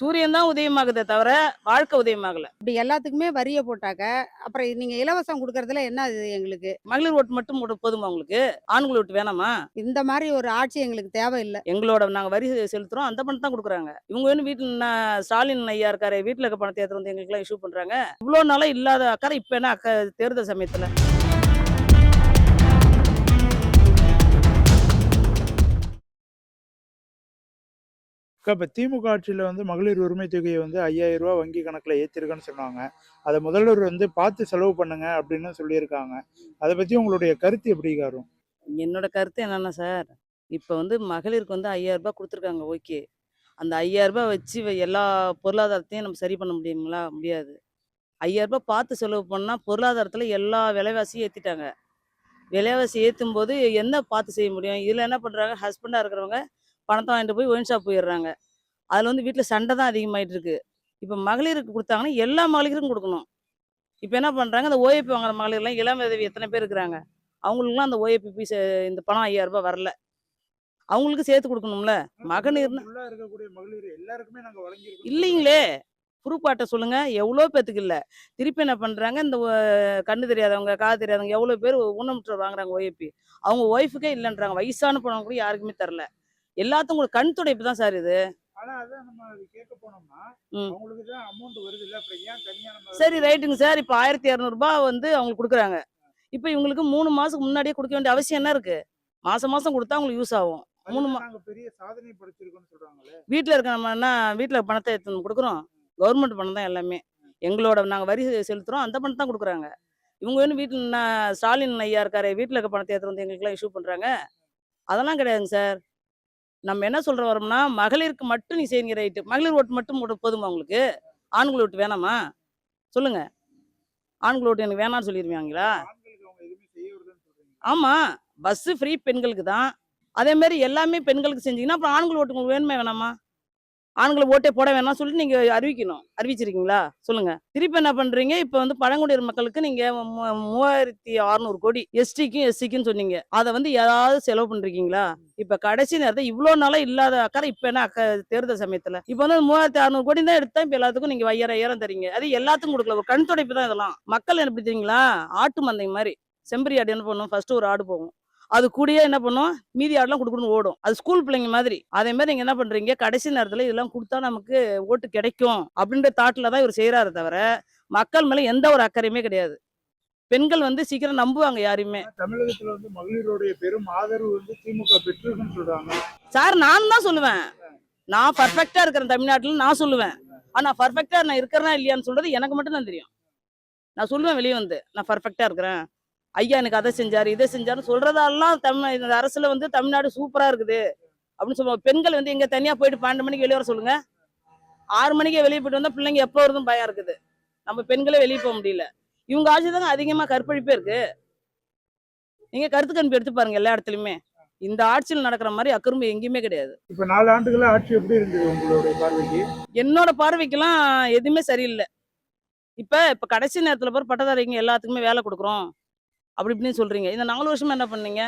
சூரியன் தான் உதயமாகுதே தவிர வாழ்க்கை உதயமாகல. இப்படி எல்லாத்துக்குமே வரிய போட்டாக்க அப்புறம் நீங்க இலவசம் கொடுக்கறதுல என்ன இது எங்களுக்கு? மகளிர் ஓட்டு மட்டும் போதுமா உங்களுக்கு? ஆண்கள் ஓட்டு வேணாமா? இந்த மாதிரி ஒரு ஆட்சி எங்களுக்கு தேவையில்லை. எங்களோட நாங்க வரி செலுத்துறோம் அந்த பணம் தான் கொடுக்குறாங்க. இவங்க வந்து வீட்டுல ஸ்டாலின் ஐயா இருக்காரு வீட்டுல இருக்க பணத்தை எடுத்து வந்து எங்களுக்கு எல்லாம் இஷ்யூ பண்றாங்க. இவ்வளவு நாளா இல்லாத அக்கறை இப்ப என்ன அக்கறை தேர்தல் சமயத்துல? அக்கா இப்போ திமுக ஆட்சியில் வந்து மகளிர் உரிமை தொகையை வந்து ஐயாயிரம் ரூபா வங்கி கணக்கில் ஏற்றிருக்கேன்னு சொன்னாங்க. அதை முதல்வர் வந்து பார்த்து செலவு பண்ணுங்க அப்படின்னு சொல்லியிருக்காங்க. அதை பற்றி உங்களுடைய கருத்து எப்படி காரும்? என்னோட கருத்து என்னென்னா சார் இப்போ வந்து மகளிருக்கு வந்து ஐயாயிரம் ரூபாய் கொடுத்துருக்காங்க ஓகே. அந்த ஐயாயிரம் ரூபாய் வச்சு எல்லா பொருளாதாரத்தையும் நம்ம சரி பண்ண முடியுங்களா? முடியாது. ஐயாயிரம் ரூபாய் பார்த்து செலவு பண்ணால் பொருளாதாரத்தில் எல்லா விலைவாசியும் ஏற்றிட்டாங்க விலைவாசி ஏற்றும் போது என்ன பார்த்து செய்ய முடியும்? இதில் என்ன பண்ணுறாங்க ஹஸ்பண்டாக இருக்கிறவங்க பணத்தை வாங்கிட்டு போய் ஒயின் ஷாப் போயிடுறாங்க. அதில் வந்து வீட்டில் சண்டை தான் அதிகமாயிட்டு இருக்கு இப்போ மகளிருக்கு கொடுத்தாங்கன்னா எல்லா மகளிருக்கும் கொடுக்கணும். இப்போ என்ன பண்ணுறாங்க இந்த ஓஏபி வாங்குற மகளிர்லாம் இளம் விதவி எத்தனை பேர் இருக்கிறாங்க? அவங்களுக்குலாம் அந்த ஓஏபி பீஸ் இந்த பணம் ஐயாயிரம் ரூபாய் வரல. அவங்களுக்கு சேர்த்து கொடுக்கணும்ல? மகனீர்னா உள்ள இருக்கக்கூடிய மகளிர் எல்லாருக்குமே நாங்கள் வழங்கியிருக்கோம். இல்லைங்களே. ஆட்ட சொல்லுங்க. எவ்வளோ பேத்துக்கு இல்லை. திருப்பி என்ன பண்றாங்க? இந்த கண்ணு தெரியாதவங்க காது தெரியாதவங்க எவ்வளோ பேர் ஊனமுற்ற வாங்குறாங்க ஓஏபி அவங்க ஒய்ஃபுக்கே இல்லைன்றாங்க. வயசான பணம் கூட யாருக்குமே தரல. எல்லாத்துக்கும் கூட கண் துடைப்பு தான் சார் இது. சரி ரைட்டுங்க சார். இப்போ ஆயிரத்தி இரநூறுபா வந்து அவங்களுக்கு கொடுக்குறாங்க. இப்போ இவங்களுக்கு மூணு மாசத்துக்கு முன்னாடியே கொடுக்க வேண்டிய அவசியம் என்ன இருக்கு? மாசம் மாசம் கொடுத்தா அவங்களுக்கு யூஸ் ஆகும். மூணு பெரிய சாதனை படைச்சிருக்கோம்னு சொல்றாங்களே. வீட்டில் இருக்க நம்ம என்ன வீட்டில் பணத்தை எடுத்து கொடுக்குறோம். கவர்மெண்ட் பணம் தான் எல்லாமே. எங்களோட நாங்கள் வரி செலுத்துறோம் அந்த பணம் தான் கொடுக்குறாங்க. இவங்க வந்து வீட்டில் ஸ்டாலின் ஐயா இருக்காரு வீட்டில் இருக்க பணத்தை எடுத்து வந்து எங்களுக்குலாம் இஷ்யூ பண்ணுறாங்க அதெல்லாம் கிடையாதுங்க சார். நம்ம என்ன சொல்ற வரோம்னா மகளிருக்கு மட்டும் நீ செய்யுங்க ரைட்டு மகளிர் ஓட்டு மட்டும் போதுமா உங்களுக்கு? ஆண்கள் ஓட்டு வேணாமா? சொல்லுங்க. ஆண்கள் ஓட்டு எனக்கு வேணாம்னு சொல்லிடுவீங்களா ஆமா. பஸ் ஃப்ரீ பெண்களுக்கு தான். அதே மாதிரி எல்லாமே பெண்களுக்கு செஞ்சீங்கன்னா அப்புறம் ஆண்கள் ஓட்டு உங்களுக்கு வேணுமே வேணாமா? ஆண்களை ஓட்டே போட வேணாம் சொல்லிட்டு நீங்க அறிவிக்கணும். அறிவிச்சிருக்கீங்களா? சொல்லுங்க. திருப்பி என்ன பண்றீங்க? இப்ப வந்து பழங்குடியினர் மக்களுக்கு நீங்க மூவாயிரத்தி அறுநூறு கோடி எஸ்டிக்கும் எஸ்சிக்கும் சொன்னீங்க. அதை வந்து ஏதாவது செலவு பண்றீங்களா? இப்ப கடைசி நேரத்தில் இவ்வளவு நாளா இல்லாத அக்கறை இப்ப என்ன அக்க தேர்தல் சமயத்துல? இப்ப வந்து மூவாயிரத்தி அறுநூறு கோடி தான் எடுத்தா இப்ப எல்லாத்துக்கும் நீங்க ஐயாயிரம் ஐயாயிரம் தரீங்க. அது எல்லாத்துக்கும் கொடுக்கல. ஒரு கண் துடைப்பு தான் இதெல்லாம். மக்கள் என்ன தெரியுங்களா? ஆட்டு மந்தை மாதிரி. செம்பரி ஆடு என்ன பண்ணும்? ஃபர்ஸ்ட் ஒரு ஆடு போகும். அது கூடயே என்ன பண்ணும்? மீதி ஆடுலாம் கொடுக்கணும் ஓடும். அது ஸ்கூல் பிள்ளைங்க மாதிரி. அதே மாதிரி நீங்க என்ன பண்றீங்க? கடைசி நேரத்துல இதெல்லாம் கொடுத்தா நமக்கு ஓட்டு கிடைக்கும். அப்படின்ற தாட்ல தான் இவர் செய்யறாரு தவிர மக்கள் மேல எந்த ஒரு அக்கறையுமே கிடையாது. பெண்கள் வந்து சீக்கிரம் நம்புவாங்க யாரையுமே. தமிழகத்துல வந்து மகளிருடைய பெரும் ஆதரவு வந்து திமுக பெற்றிருக்குன்னு சொல்றாங்க. சார் நான் தான் சொல்லுவேன். நான் பர்ஃபெக்டா இருக்கிறேன் தமிழ்நாட்டுல நான் சொல்லுவேன். ஆனா பர்ஃபெக்டா நான் இருக்கிறேனா இல்லையான்னு சொல்றது எனக்கு மட்டும் தான் தெரியும். நான் சொல்லுவேன் வெளியே வந்து. நான் பர்ஃபெக்டா இருக்கிறேன். ஐயா எனக்கு அதை செஞ்சாரு இதை செஞ்சாரு சொல்றதெல்லாம் தமிழ் இந்த அரசுல வந்து தமிழ்நாடு சூப்பரா இருக்குது. அப்படின்னு சொல்லுவாங்க. பெண்கள் வந்து எங்க தனியா போயிட்டு பன்னெண்டு மணிக்கு வெளியே வர சொல்லுங்க. ஆறு மணிக்கே வெளியே போயிட்டு வந்தா பிள்ளைங்க எப்போ வருதும் பயம் இருக்குது. நம்ம பெண்களே வெளியே போக முடியல. இவங்க ஆட்சி தாங்க அதிகமா கற்பழிப்பே இருக்கு. நீங்க கருத்து கணிப்பு எடுத்து பாருங்க எல்லா இடத்துலயுமே. இந்த ஆட்சியில் நடக்கிற மாதிரி அக்கரும்பு எங்கேயுமே கிடையாது. இப்ப நாலு ஆண்டுகளா ஆட்சி எப்படி இருந்தது உங்களுடைய பார்வைக்கு? என்னோட பார்வைக்கெல்லாம் எதுவுமே சரியில்லை. இப்ப இப்ப கடைசி நேரத்துல பாரு பட்டதாரிங்க எல்லாத்துக்குமே வேலை கொடுக்குறோம். அப்படி இப்படின்னு சொல்றீங்க. இந்த நாலு வருஷமா என்ன பண்ணீங்க?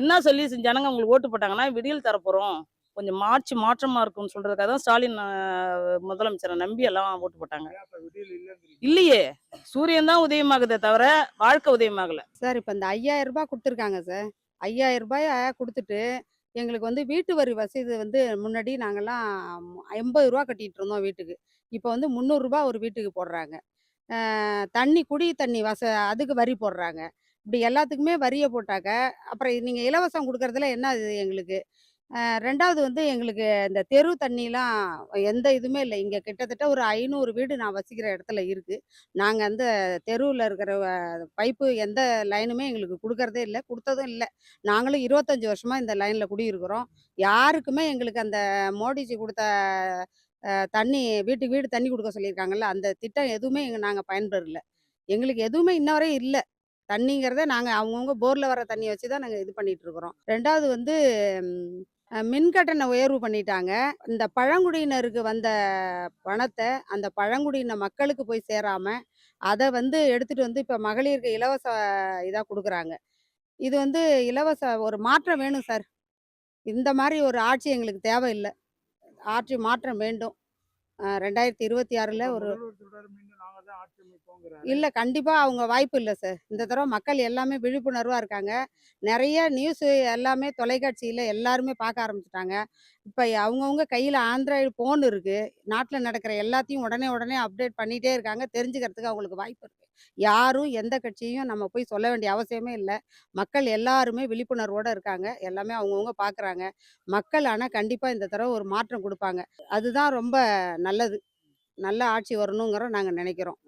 என்ன சொல்லி ஜனங்க உங்களுக்கு ஓட்டு போட்டாங்கன்னா விடியல் தரப்போறோம் கொஞ்சம் மாற்றி மாற்றமா இருக்கும்னு சொல்றதுக்காக தான் ஸ்டாலின் முதலமைச்சரை நம்பி எல்லாம் ஓட்டு போட்டாங்க. இல்லையே. சூரியன் தான் உதயமாகுதே தவிர வாழ்க்கை உதயமாகல. சார் இப்போ இந்த ஐயாயிரம் ரூபாய் கொடுத்துருக்காங்க சார். ஐயாயிரம் ரூபாய கொடுத்துட்டு எங்களுக்கு வந்து வீட்டு வரி வசதி வந்து முன்னாடி நாங்கெல்லாம் எண்பது ரூபா கட்டிட்டு இருந்தோம் வீட்டுக்கு. இப்போ வந்து முந்நூறுரூபா ஒரு வீட்டுக்கு போடுறாங்க. தண்ணி குடி தண்ணி வச அதுக்கு வரி போடுறாங்க. இப்படி எல்லாத்துக்குமே வரியை போட்டாக்க அப்புறம் நீங்கள் இலவசம் கொடுக்கறதுல என்ன இது எங்களுக்கு? ரெண்டாவது வந்து எங்களுக்கு இந்த தெரு தண்ணிலாம் எந்த இதுவுமே இல்லை. இங்கே கிட்டத்தட்ட ஒரு ஐநூறு வீடு நான் வசிக்கிற இடத்துல இருக்குது நாங்கள் அந்த தெருவில் இருக்கிற பைப்பு எந்த லைனுமே எங்களுக்கு கொடுக்கறதே இல்லை. கொடுத்ததும் இல்லை. நாங்களும் இருபத்தஞ்சி வருஷமாக இந்த லைனில் குடியிருக்கிறோம். யாருக்குமே எங்களுக்கு அந்த மோடிஜி கொடுத்த தண்ணி வீட்டுக்கு வீடு தண்ணி கொடுக்க சொல்லியிருக்காங்கல்ல அந்த திட்டம் எதுவுமே எங்கள் நாங்கள் பயன்பெறல. எங்களுக்கு எதுவுமே இன்ன வரையும் இல்லை. தண்ணிங்கிறத நாங்கள் அவங்கவுங்க போரில் வர தண்ணியை வச்சு தான் நாங்கள் இது பண்ணிட்டு இருக்கிறோம் ரெண்டாவது வந்து மின்கட்டண மின் உயர்வு பண்ணிட்டாங்க. இந்த பழங்குடியினருக்கு வந்த பணத்தை அந்த பழங்குடியின மக்களுக்கு போய் சேராம அதை வந்து எடுத்துட்டு வந்து இப்போ மகளிருக்கு இலவச இதாக கொடுக்குறாங்க. இது வந்து இலவச ஒரு மாற்றம் வேணும் சார். இந்த மாதிரி ஒரு ஆட்சி எங்களுக்கு தேவையில்லை. ஆட்சி மாற்றம் வேண்டும். ரெண்டாயிரத்தி இருபத்தி ஆறில் ஒரு. இல்லை கண்டிப்பாக அவங்க வாய்ப்பு இல்லை சார். இந்த தடவை மக்கள் எல்லாமே விழிப்புணர்வாக இருக்காங்க. நிறைய நியூஸு எல்லாமே தொலைக்காட்சியில் எல்லாருமே பார்க்க ஆரம்பிச்சிட்டாங்க. இப்போ அவங்கவுங்க கையில் ஆண்ட்ராய்டு ஃபோன் இருக்குது நாட்டில் நடக்கிற எல்லாத்தையும் உடனே உடனே அப்டேட் பண்ணிகிட்டே இருக்காங்க. தெரிஞ்சுக்கிறதுக்கு அவங்களுக்கு வாய்ப்பு இருக்குது யாரும் எந்த கட்சியும் நம்ம போய் சொல்ல வேண்டிய அவசியமே இல்லை. மக்கள் எல்லாருமே விழிப்புணர்வோடு இருக்காங்க. எல்லாமே அவங்கவுங்க பார்க்குறாங்க மக்கள் ஆனால் கண்டிப்பாக இந்த தடவை ஒரு மாற்றம் கொடுப்பாங்க. அதுதான் ரொம்ப நல்லது. நல்ல ஆட்சி வரணுங்கிற நாங்கள் நினைக்கிறோம்.